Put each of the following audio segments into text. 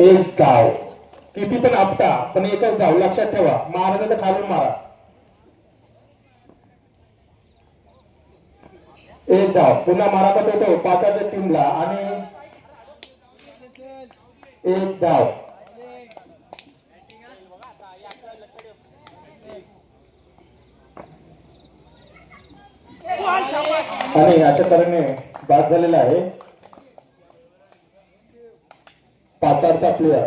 एक गाव. किती पण आपटा पण एकच धाव लक्षात ठेवा. महाराजा खालून मारा. एक धाव पुन्हा मारा का पाचाच्या टीमला आणि एक धाव आणि अशा तऱ्हेने बाद झालेला आहे. आचारचा प्लेअर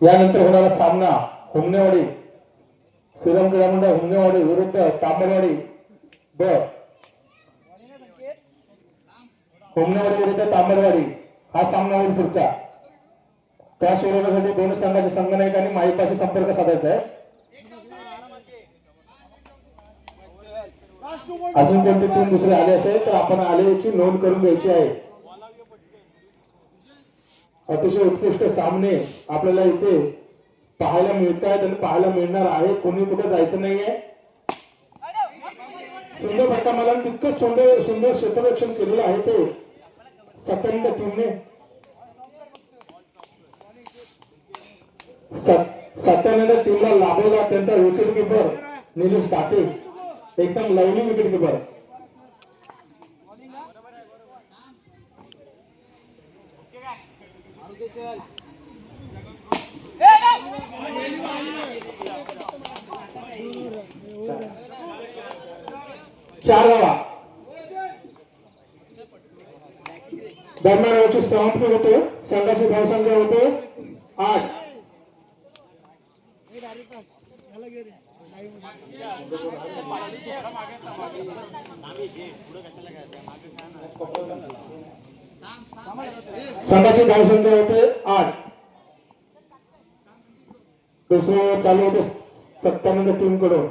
यानंतर होणारा सामना हुमनेवाडी श्रीराम क्रीडा मंडळ हुमनेवाडी विरुद्ध तांबडवाडी ब. हुमनेवाडी विरुद्ध तांबडवाडी हा सामना होईल पुढचा. त्या सोडवण्यासाठी दोन संघाचे संघनायकांनी माहितीशी संपर्क साधायचा आहे. अजून कोणती टीम दुसरी आली असेल तर आपण आल्याची नोंद करून घ्यायची आहे. अतिशय उत्कृष्ट सामने आपल्याला इथे पाहायला मिळत आहेत आणि पाहायला मिळणार आहे कोणी कुठे जायचं नाहीये. सुंदर फटका मला तितकं सुंदर सुंदर क्षेत्ररक्षण केलेलं आहे ते सत्यानंद टीमने. सत्यानंद टीमला लाभलेला त्यांचा विकेट किपर निलेश ताते एकदम लवली विकेट किपर. चार धावा. दरम्यान याची समाप्ती होते. संघाची धावसंख्या होते. आठ. संघाची धावसंख्या होते? आठ. दुसरं चालू होते सत्यानंद टीमकडून.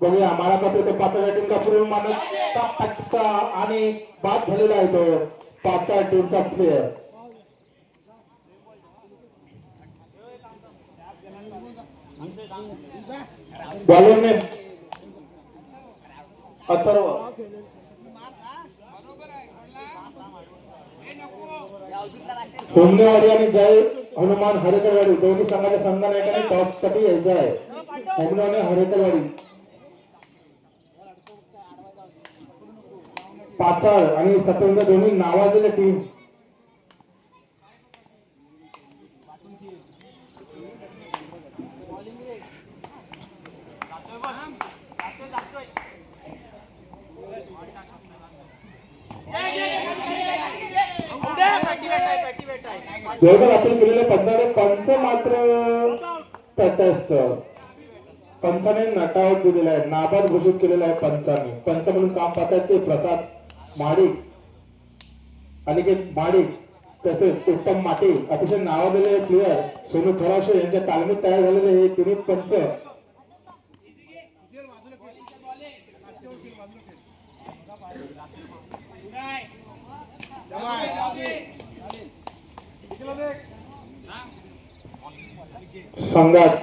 बघूया मला का ते पाचव्या टीमचा पूर्ण मानचा फटका आणि बाद झालेला आहे तो पाचव्या टीमचा प्लेअर बॉलरने अथर्व होमनेवाडी आणि जय हनुमान हरेकरवाडी. दोन्ही संघाच्या संघनायकाने टॉससाठी यायचं आहे. होमनेवाडी आणि हरेकरवाडी. पाचाळ आणि सत्येंद्र दोन्ही नावाजलेले टीम जवळपास अपील केलेले पंचाने पंच मात्र तटस्थ. पंचाने नटावत दिलेला आहे. नाबाद घोषित केलेला आहे पंचाने. पंच म्हणून काम पाहतात ते प्रसाद माडिक अनिकेत माडिक तसेच उत्तम माटे अतिशय नावाजलेले प्लेयर सोनू थोराशे यांच्या तालमीत तयार झालेले हे तिन्ही पंच. संघात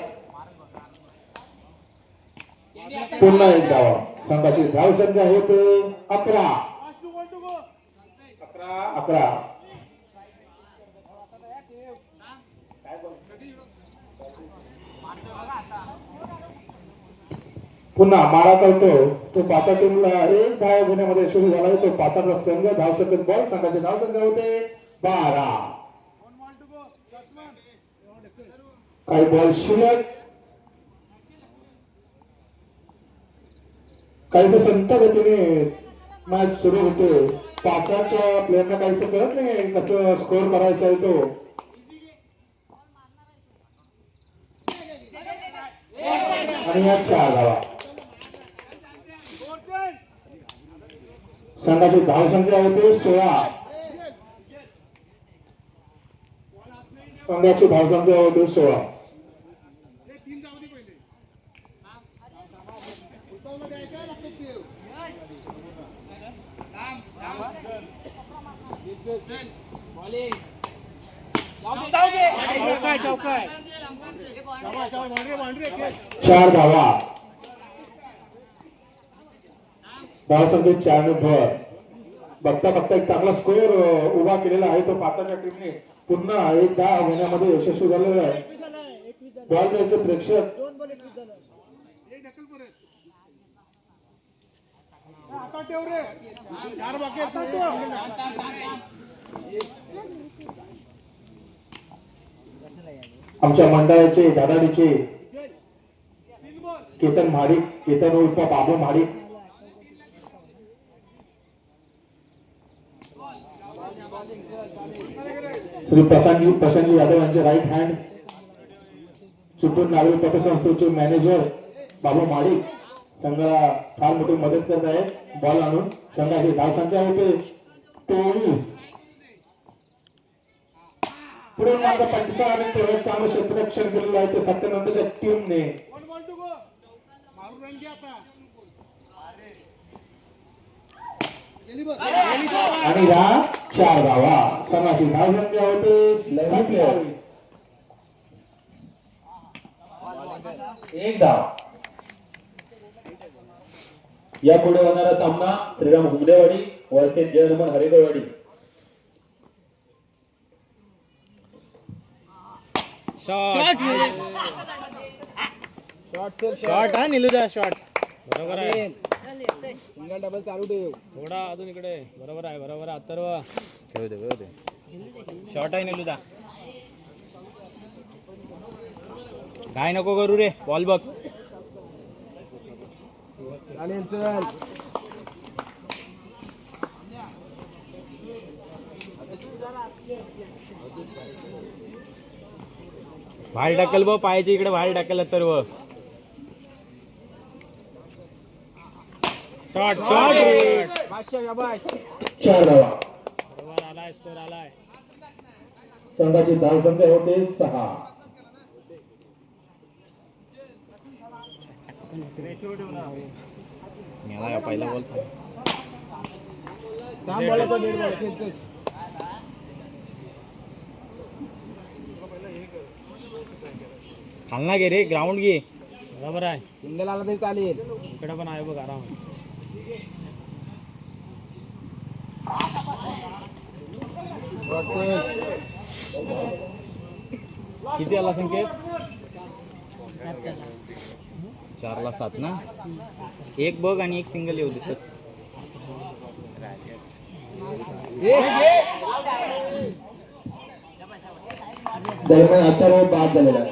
पुन्हा एक धाव संघाची धाव संख्या होते. अकरा. अकरा. अकरा. पुन्हा मारा करतो. तो पाचा टीमला एक धाव घेण्यामध्ये यशस्वी झाला तो पाचाचा संघ धाव संख्येत बॉल संघाची धाव संख्या होते. बारा. काही बॉल शिल्लक काहीस संत गतीने मॅच सुरू होते. पाचाच्या प्लेअरना काहीस कळत नाही. कसं स्कोर करायचा आहे तो. आणि या चार धावा. संघाची धाव संख्या होते सोळा. संघाची धाव संख्या होते सोळा. धावसंख्येत चार धर बघता बघता एक चांगला स्कोअर उभा केलेला आहे तो पाचाच्या टीमने पुन्हा एक दहा होण्यामध्ये यशस्वी झालेला आहे. बॉल द्यायचे प्रेक्षक. आमच्या मंडळाचे दादाडीचे. केतन महाडिक केतन उर्फ बाबू महाडिक. श्री प्रशांतजी प्रशांतजी यादव यांचे राईट हँड चिपळूण नागरी पतसंस्थेचे मॅनेजर बाबू महाडिक संघाला फार मोठी मदत करत आहे बॉल आणून. संघाची धावसंख्या होते तेवीस. पुढे मात्र पटका आणि तेव्हा चांगलं क्षेत्ररक्षण केलेलं आहे ते सत्यानंदच्या टीमने वन बॉल टू गो मारून रन घ्या आता गेली बघ गेली बघ. आणि ह्या चार धावा संघाची धावसंख्या होते. सत्तावीस एक धाव या पुढे होणारा सामना श्रीराम हुगडेवाडी वर्षे जयनमन हरेगडवाडी शॉर्ट हा निलुदा शॉर्ट बरोबर आहे. सिंगल डबल चालू ठेव. थोडा अजून इकडे. बरोबर आहे बरोबर आहे. अथर्व. खेळू दे खेळू दे. शॉर्ट आहे निलुदा. काय नको करू रे बॉल बघ. चालेल चल. बाहेर टाकल बघ पायाच्या इकडे बाहेर टाकल अथर्व शॉट शॉट चार धावा. बरोबर आलाय स्कोर आलाय. संघाची धावसंख्या होते सहा. मला पहिला बॉल खालना घे रे ग्राउंड घे. बरोबर आहे. सिंगल आला तरी चालेल. इकडे पण आहे बघ आराम किती आला संकेत? चारला सात ना? एक बघ आणि एक सिंगल येऊ दे. दरम्यान अथर्व बाद झालेला.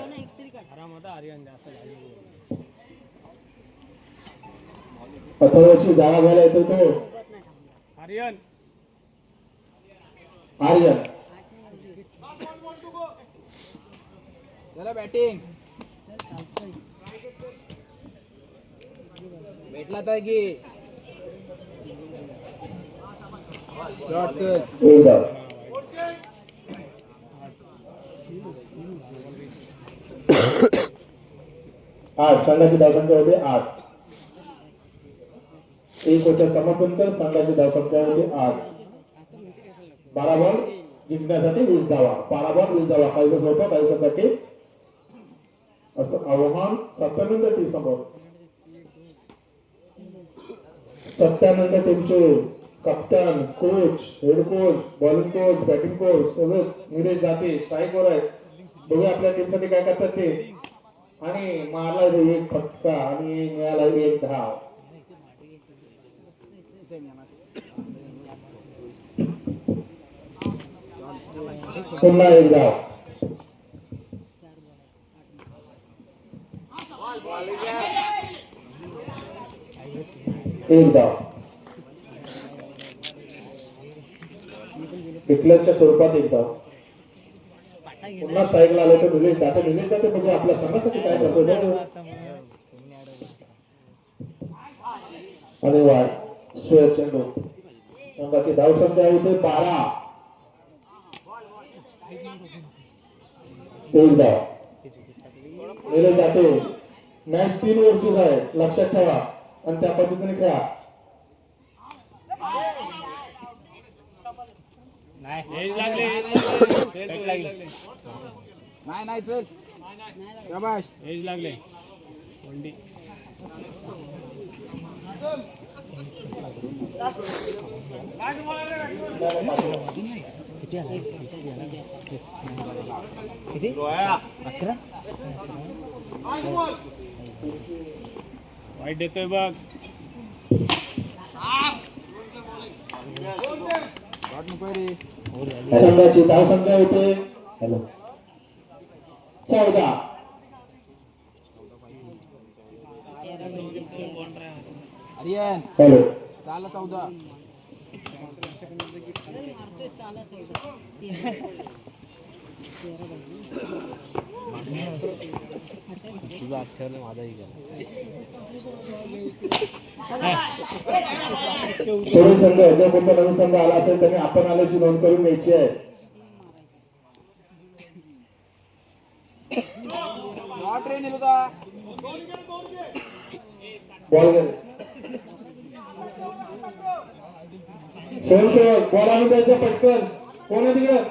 जाळा घ्यायला येतो तो. आर्यन आर्यन चला बॅटिंग। भेटला तर की? आठ संघाची धावसंख्या होती आठ. एक होत्या समांतर संघाची धावसंख्या होती आठ. बारा बॉल जिंकण्यासाठी वीस धावा बारा बॉल वीस धावा काहीसा सोपा काहीसाठी असं आव्हान सत्यानंतर टीम समोर. सत्यानंतर त्यांचे कप्तान coach head coach bowling coach batting coach सगळेच निलेश जाते स्ट्राईकवर आहेत. बघूया आपल्या टीमसाठी काय करतात ते. आणि मारला एक फटका आणि मिळाला एक धाव. पुन्हा एक धाव एक धाव विकलनच्या स्वरूपात एक धाव पुन्हा स्ट्राईकला आलो तर निलेश दाते निलेश दाटे म्हणजे आपल्या संघासाठी काय करतो अरे आणि वाढ स्वयं चेंडू संघाची धावसंख्या होते बारा. एक धाव जाते. मॅच तीन ओव्हरचीच आहे. लक्षात ठेवा. आणि त्या पद्धतीने खेळा. नाही नाही चल. शाबाश एज लागले कोंडी वाईट देतोय बघ. शॉट नको रे संघाची धाव संख्या होते. हॅलो. चौदा. आर्यन हॅलो. चाला चौदा. तुझा माझाही गेला सोडून संघ जर कोणता नवीन संघ आला असेल त्यांनी आपण आल्याची नोंद करून घ्यायची आहे. शॉट रे निलुदा बॉल स्वयंसेवक बॉल आणून द्यायचा पटकन. कोण आहे तिकडं?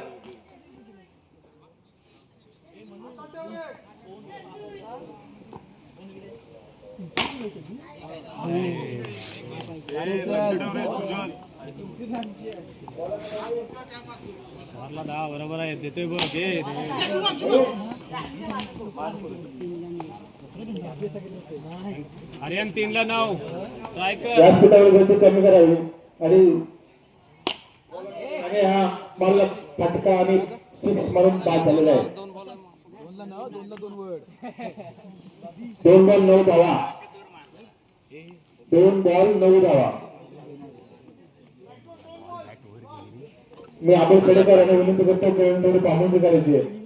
चारला दहा बरोबर आहे देतोय बघ. घे. रे. आर्यन तीनला नऊ स्ट्रायकर व्यासपीठावर गती कमी करावी. आणि आणि हा बॉल फटका आणि सिक्स मारून बाद झालेला आहे. दोन बॉल नऊ धावा. दोन बॉल नऊ धावा. मी अमोल खेडेकर आणि विनंती करतो खेळून थोडी पाबंदी करायची आहे.